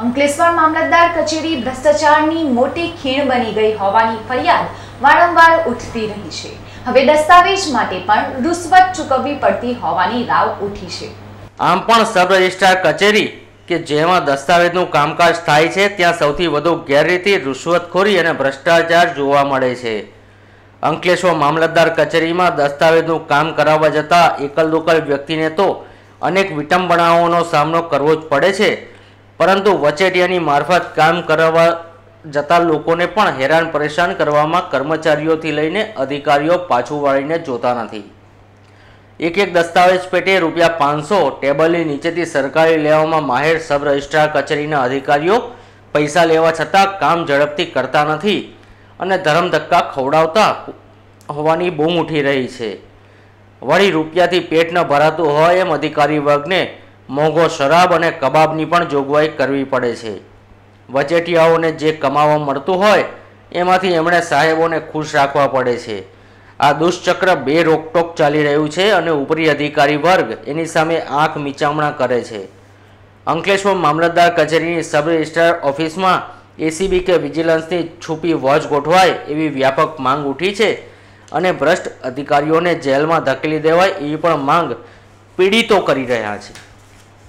અંકલેશ્વર મામલતદાર કચેરી ભ્રષ્ટાચારની મોટી ખીણ બની ગઈ હોવાની ફરિયાદ વારંવાર ઉઠતી રહી છે. હવે દસ્તાવેજ માટે પણ રૂશ્વત ચૂકવવી પડતી હોવાની રાવ ઉઠી છે. આમ પણ સબ રજિસ્ટ્રાર કચેરી, કે જેમાં દસ્તાવેજનું કામકાજ થાય છે, ત્યાં સૌથી વધુ ગેરરીતિ, રૂશ્વતખોરી અને ભ્રષ્ટાચાર જોવા મળે છે. અંકલેશ્વર મામલતદાર કચેરીમાં દસ્તાવેજનું કામ કરાવવા જતા એકલ દોકલ વ્યક્તિને તો અનેક વિટંબણાઓનો સામનો કરવો જ પડે છે. પરંતુ વચેટિયાની મારફત કામ કરાવવા જતા લોકોને પણ હેરાન પરેશાન કરવામાં કર્મચારીઓથી લઈને અધિકારીઓ પાછું વાળીને જોતા નથી. એક એક દસ્તાવેજ પેટે રૂપિયા પાંચસો ટેબલની નીચેથી સરકારી લેવામાં માહેર સબ રજિસ્ટ્રાર કચેરીના અધિકારીઓ પૈસા લેવા છતાં કામ ઝડપથી કરતા નથી અને ધરમ ધક્કા ખવડાવતા હોવાની બૂમ ઉઠી રહી છે. વળી રૂપિયાથી પેટ ન ભરાતું હોય એમ અધિકારી વર્ગને મોંઘો શરાબ અને કબાબની પણ જોગવાઈ કરવી પડે છે. વચેટિયાઓને જે કમાવા મળતું હોય, એમાંથી એમણે સાહેબોને ખુશ રાખવા પડે છે. આ દુષ્ચક્ર બે રોકટોક ચાલી રહ્યું છે અને ઉપરી અધિકારી વર્ગ એની સામે આંખ મીચામણા કરે છે. અંકલેશ્વર મામલતદાર કચેરીની સબ રજિસ્ટ્રાર ઓફિસમાં એસીબી કે વિજિલન્સની છુપી વોચ ગોઠવાય એવી વ્યાપક માંગ ઉઠી છે અને ભ્રષ્ટ અધિકારીઓને જેલમાં ધકેલી દેવાય એવી પણ માંગ પીડિતો કરી રહ્યા છે.